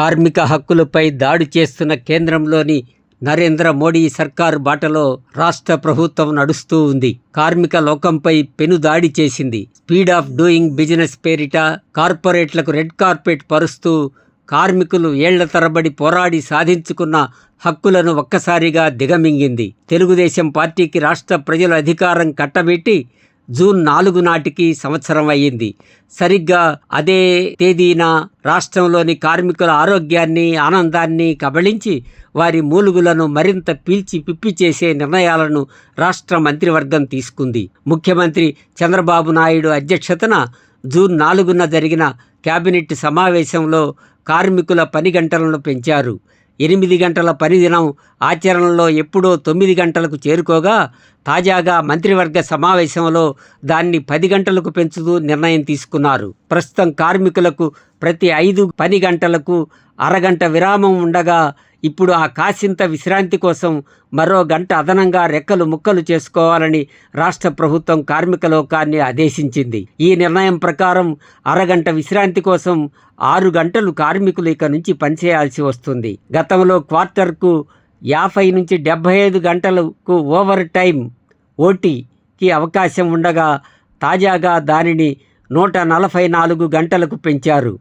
కార్మిక హక్కులపై దాడి చేస్తున్న కేంద్రంలోని నరేంద్ర మోడీ సర్కారు బాటలో రాష్ట్ర ప్రభుత్వం నడుస్తూ ఉంది. కార్మిక లోకంపై పెను దాడి చేసింది. స్పీడ్ ఆఫ్ డూయింగ్ బిజినెస్ పేరిట కార్పొరేట్లకు రెడ్ కార్పెట్ పరుస్తూ కార్మికులు ఏళ్ళ తరబడి పోరాడి సాధించుకున్న హక్కులను ఒక్కసారిగా దిగమింగింది. తెలుగుదేశం పార్టీకి రాష్ట్ర ప్రజల అధికారం కట్టబెట్టి జూన్ నాలుగు నాటికి సంవత్సరం అయ్యింది. సరిగ్గా అదే తేదీన రాష్ట్రంలోని కార్మికుల ఆరోగ్యాన్ని ఆనందాన్ని కబళించి వారి మూలుగులను మరింత పీల్చి పిప్పి చేసే నిర్ణయాలను రాష్ట్ర మంత్రివర్గం తీసుకుంది. ముఖ్యమంత్రి చంద్రబాబు నాయుడు అధ్యక్షతన జూన్ నాలుగున జరిగిన కేబినెట్ సమావేశంలో కార్మికుల పని గంటలను పెంచారు. ఎనిమిది గంటల పనిదినం ఆచరణలో ఎప్పుడో తొమ్మిది గంటలకు చేరుకోగా తాజాగా మంత్రివర్గ సమావేశంలో దాన్ని పది గంటలకు పెంచుతూ నిర్ణయం తీసుకున్నారు. ప్రస్తుతం కార్మికులకు ప్రతి ఐదు పని గంటలకు అరగంట విరామం ఉండగా ఇప్పుడు ఆ కాసింత విశ్రాంతి కోసం మరో గంట అదనంగా రెక్కలు ముక్కలు చేసుకోవాలని రాష్ట్ర ప్రభుత్వం కార్మిక లోకాన్ని ఆదేశించింది. ఈ నిర్ణయం ప్రకారం అరగంట విశ్రాంతి కోసం ఆరు గంటలు కార్మికులు ఇక నుంచి పనిచేయాల్సి వస్తుంది. గతంలో క్వార్టర్కు యాభై నుంచి డెబ్బై ఐదు గంటలకు ఓవర్ టైం ఓటీకి అవకాశం ఉండగా తాజాగా దానిని నూట నలభై నాలుగు గంటలకు పెంచారు.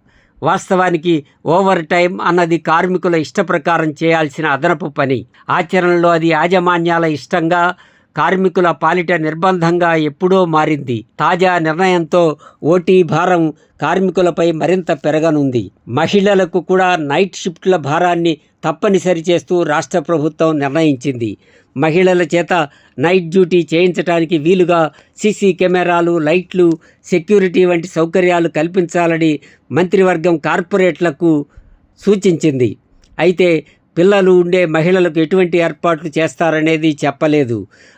వాస్తవానికి ఓవర్ టైం అన్నది కార్మికుల ఇష్ట ప్రకారం చేయాల్సిన అదనపు పని. ఆచరణలో అది యాజమాన్యాల ఇష్టంగా కార్మికుల పాలిట నిర్బంధంగా ఎప్పుడో మారింది. తాజా నిర్ణయంతో ఓటీ భారం కార్మికులపై మరింత పెరగనుంది. మహిళలకు కూడా నైట్ షిఫ్ట్ల భారాన్ని తప్పనిసరి చేస్తూ రాష్ట్ర ప్రభుత్వం నిర్ణయించింది. మహిళల చేత నైట్ డ్యూటీ చేయించడానికి వీలుగా సీసీ కెమెరాలు లైట్లు సెక్యూరిటీ వంటి సౌకర్యాలు కల్పించాలని మంత్రివర్గం కార్పొరేట్లకు సూచించింది. అయితే పిల్లలు ఉండే మహిళలకు ఎటువంటి ఏర్పాట్లు చేస్తారనేది చెప్పలేదు.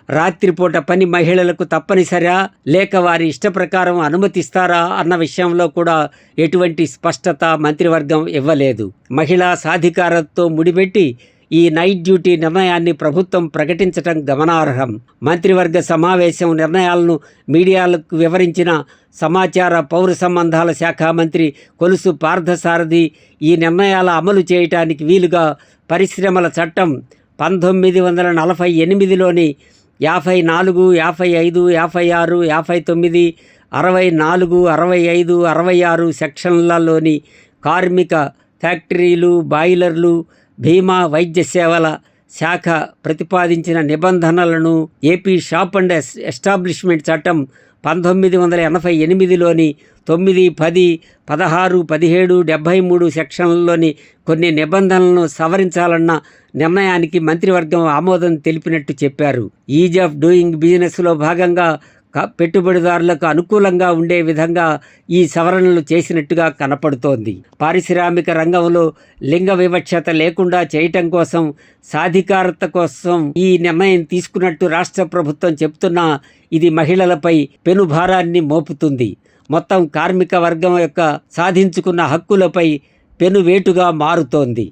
రాత్రిపూట పని మహిళలకు తప్పనిసరా? లేక వారి ఇష్ట ప్రకారం అనుమతిస్తారా? అన్న విషయంలో కూడా ఎటువంటి స్పష్టత మంత్రివర్గం ఇవ్వలేదు. మహిళా సాధికారతతో ముడిపెట్టి ఈ నైట్ డ్యూటీ నిర్ణయాన్ని ప్రభుత్వం ప్రకటించటం గమనార్హం. మంత్రివర్గ సమావేశం నిర్ణయాలను మీడియాలకు వివరించిన సమాచార పౌర సంబంధాల శాఖ మంత్రి కొలుసు పార్థసారథి ఈ నిర్ణయాల అమలు చేయటానికి వీలుగా పరిశ్రమల చట్టం పంతొమ్మిది వందల నలభై ఎనిమిదిలోని యాభై నాలుగు యాభై ఐదు యాభై ఆరు యాభై తొమ్మిది అరవై నాలుగు అరవై ఐదు అరవై ఆరు సెక్షన్లలోని కార్మిక ఫ్యాక్టరీలు బాయిలర్లు బీమా వైద్య సేవల శాఖ ప్రతిపాదించిన నిబంధనలను ఏపీ షాప్ అండ్ ఎస్టాబ్లిష్మెంట్ చట్టం పంతొమ్మిది వందల ఎనభై ఎనిమిదిలోని తొమ్మిది పది పదహారు పదిహేడు డెబ్భై మూడు సెక్షన్లలోని కొన్ని నిబంధనలను సవరించాలన్న నిర్ణయానికి మంత్రివర్గం ఆమోదం తెలిపినట్టు చెప్పారు. ఈజ్ ఆఫ్ డూయింగ్ బిజినెస్లో భాగంగా పెట్టుబడిదారులకు అనుకూలంగా ఉండే విధంగా ఈ సవరణలు చేసినట్టుగా కనపడుతోంది. పారిశ్రామిక రంగంలో లింగ వివక్షత లేకుండా చేయటం కోసం సాధికారత కోసం ఈ నిర్ణయం తీసుకున్నట్టు రాష్ట్ర ప్రభుత్వం చెప్తున్నా ఇది మహిళలపై పెనుభారాన్ని మోపుతుంది. మొత్తం కార్మిక వర్గం యొక్క సాధించుకున్న హక్కులపై పెనువేటుగా మారుతోంది.